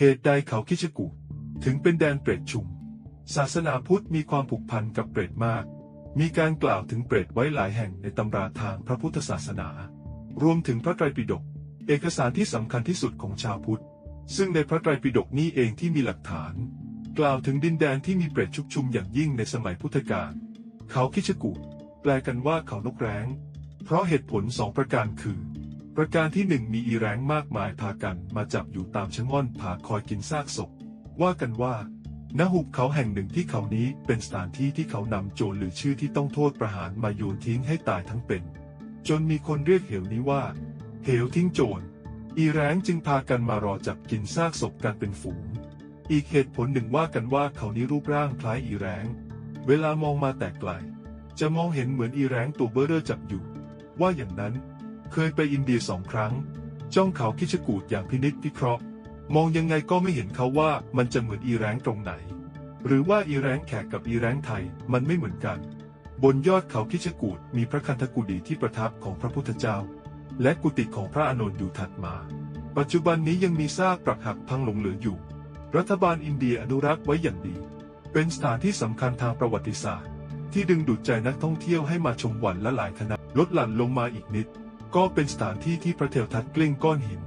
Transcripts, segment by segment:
เหตุใดเขาคิชกูถึงเป็นแดนเปรตชุม ศาสนาพุทธมีความผูกพันกับเปรตมาก มีการกล่าวถึงเปรตไว้หลายแห่งในตำราทางพระพุทธศาสนา รวมถึงพระไตรปิฎก เอกสารที่สำคัญที่สุดของชาวพุทธ ซึ่งในพระไตรปิฎกนี้เองที่มีหลักฐาน กล่าวถึงดินแดนที่มีเปรตชุกชุมอย่างยิ่งในสมัยพุทธกาล เขาคิชกูแปลกันว่าเขานกแร้ง เพราะเหตุผลสองประการคือ ประการที่หนึ่งมีอีแร้งมากมายพากันมาจับอยู่ตามชะง่อนผาคอยกินซากศพ ว่ากันว่าณหุบเขาแห่งหนึ่งที่เขานี้เป็นสถานที่ที่เขานำโจรหรือชื่อที่ต้องโทษประหารมาโยนทิ้งให้ตายทั้งเป็น จนมีคนเรียกเหวนี้ว่า เหวทิ้งโจร อีแร้งจึงพากันมารอจับกินซากศพกันเป็นฝูง อีกเหตุผลหนึ่งว่ากันว่าเขานี้รูปร่างคล้ายอีแร้งเวลามองมาแต่ไกล จะมองเห็นเหมือนอีแร้งตัวเบ้อเร่อจับอยู่ ว่าอย่างนั้น เคยไปอินเดียสองครั้ง จ้องเขาคิชกูดอย่างพินิจพิเคราะห์ มองยังไงก็ไม่เห็นเขาว่ามันจะเหมือนอีแรงตรงไหน หรือว่าอีแรงแขกกับอีแรงไทยมันไม่เหมือนกัน บนยอดเขาคิชกูดมีพระคันธกุฎีที่ประทับของพระพุทธเจ้า และกุฏิของพระอานนท์อยู่ถัดมา ปัจจุบันนี้ยังมีซากปรักหักพังหลงเหลืออยู่ รัฐบาลอินเดียอนุรักษ์ไว้อย่างดี เป็นสถานที่สำคัญทางประวัติศาสตร์ ที่ดึงดูดใจนักท่องเที่ยวให้มาชมวันละหลายคณะลดหลั่นลงมาอีกนิด ก็เป็นสถานที่ที่พระเทวทัตกลิ้งก้อนหิน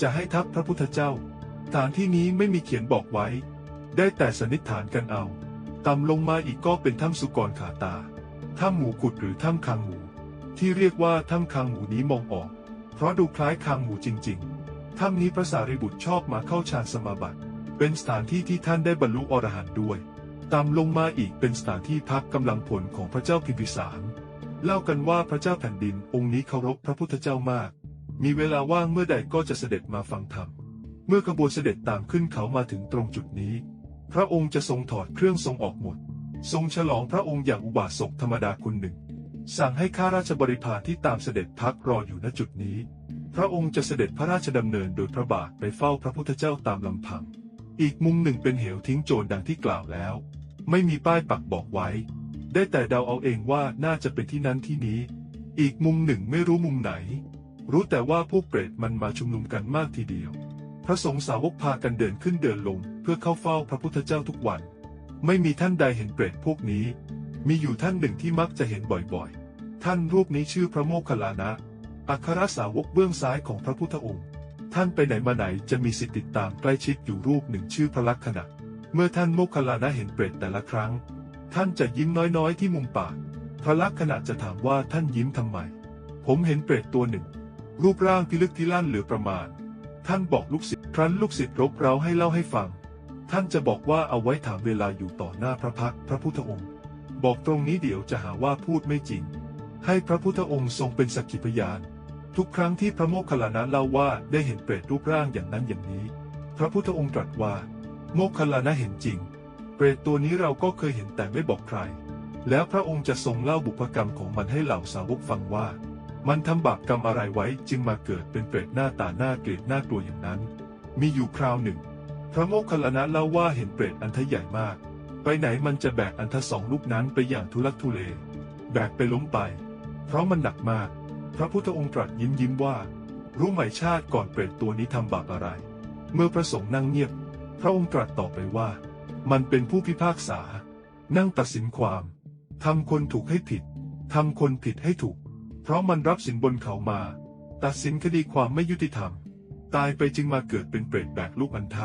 จะให้ทับพระพุทธเจ้า สถานที่นี้ไม่มีเขียนบอกไว้ ได้แต่สันนิษฐานกันเอาต่ำลงมาอีกก็เป็นถ้ำสุกรขาตา ถ้ำหมูขุดหรือถ้ำคางหมู ที่เรียกว่าถ้ำคางหมูนี้มองออก เพราะดูคล้ายคางหมูจริง ๆ ถ้ำนี้พระสารีบุตรชอบมาเข้าฌานสมาบัติ เป็นสถานที่ที่ท่านได้บรรลุอรหันต์ด้วย ต่ำลงมาอีกเป็นสถานที่พักกำลังผลของพระเจ้าพิมพิสาร เล่ากันว่าพระเจ้าแผ่นดินองค์นี้เคารพพระพุทธเจ้ามาก มีเวลาว่างเมื่อใดก็จะเสด็จมาฟังธรรม เมื่อขบวนเสด็จตามขึ้นเขามาถึงตรงจุดนี้ พระองค์จะทรงถอดเครื่องทรงออกหมด ทรงฉลองพระองค์อย่างอุบาสกธรรมดาคนหนึ่ง สั่งให้ข้าราชบริพารที่ตามเสด็จพักรออยู่ณจุดนี้ พระองค์จะเสด็จพระราชดำเนินโดยพระบาทไปเฝ้าพระพุทธเจ้าตามลำพัง อีกมุมหนึ่งเป็นเหวทิ้งโจรดังที่กล่าวแล้ว ไม่มีป้ายปักบอกไว้ ได้แต่เดาเอาเองว่าน่าจะเป็นที่นั้นที่นี้ อีกมุมหนึ่งไม่รู้มุมไหน รู้แต่ว่าพวกเปรตมันมาชุมนุมกันมากทีเดียว พระสงฆ์สาวกพากันเดินขึ้นเดินลง เพื่อเข้าเฝ้าพระพุทธเจ้าทุกวัน ไม่มีท่านใดเห็นเปรตพวกนี้ มีอยู่ท่านหนึ่งที่มักจะเห็นบ่อยๆ ท่านรูปนี้ชื่อพระโมคคัลลานะ อัครสาวกเบื้องซ้ายของพระพุทธองค์ ท่านไปไหนมาไหนจะมีสิทธิติดตามใกล้ชิดอยู่รูปหนึ่งชื่อพระลักษณะเมื่อท่านโมคคัลลานะเห็นเปรตแต่ละครั้ง ท่านจะยิ้มน้อยๆ ที่มุมปากพระลักษณะจะถามว่าท่านยิ้มทำไม ผมเห็นเปรตตัวหนึ่ง รูปร่างพิลึกพิลั่นเหลือประมาณ ท่านบอกลูกศิษย์ ครั้นลูกศิษย์รบเร้าให้เล่าให้ฟัง ท่านจะบอกว่าเอาไว้ถามเวลาอยู่ต่อหน้าพระพักพระพุทธองค์ บอกตรงนี้เดี๋ยวจะหาว่าพูดไม่จริง ให้พระพุทธองค์ทรงเป็นสักขีพยาน ทุกครั้งที่พระโมคคัลลานะเล่าว่าได้เห็นเปรตรูปร่างอย่างนั้นอย่างนี้ พระพุทธองค์ตรัสว่า โมคคัลลานะเห็นจริง เปรตตัวนี้เราก็เคยเห็นแต่ไม่บอกใคร แล้วพระองค์จะทรงเล่าบุพกรรมของมันให้เหล่าสาวกฟังว่า มันทำบาปกรรมอะไรไว้จึงมาเกิดเป็นเปรตหน้าตาหน้าเกลียดหน้ากลัวอย่างนั้น มีอยู่คราวหนึ่ง พระโมคคัลลานะเล่าว่าเห็นเปรตอันทใหญ่มาก ไปไหนมันจะแบกอันทสองลูกนั้นไปอย่างทุลักทุเล แบกไปล้มไป เพราะมันหนักมาก พระพุทธองค์ตรัสยิ้มยิ้มว่า รู้ไหมชาติก่อนเปรตตัวนี้ทำบาปอะไร เมื่อพระสงฆ์นั่งเงียบ พระองค์ตรัสต่อไปว่า มันเป็นผู้พิพากษา นั่งตัดสินความทำคนถูกให้ผิดทำคนผิดให้ถูก เพราะมันรับสินบนเขามา ตัดสินคดีความไม่ยุติธรรม ตายไปจึงมาเกิดเป็นเปรตแบกลูกอันทา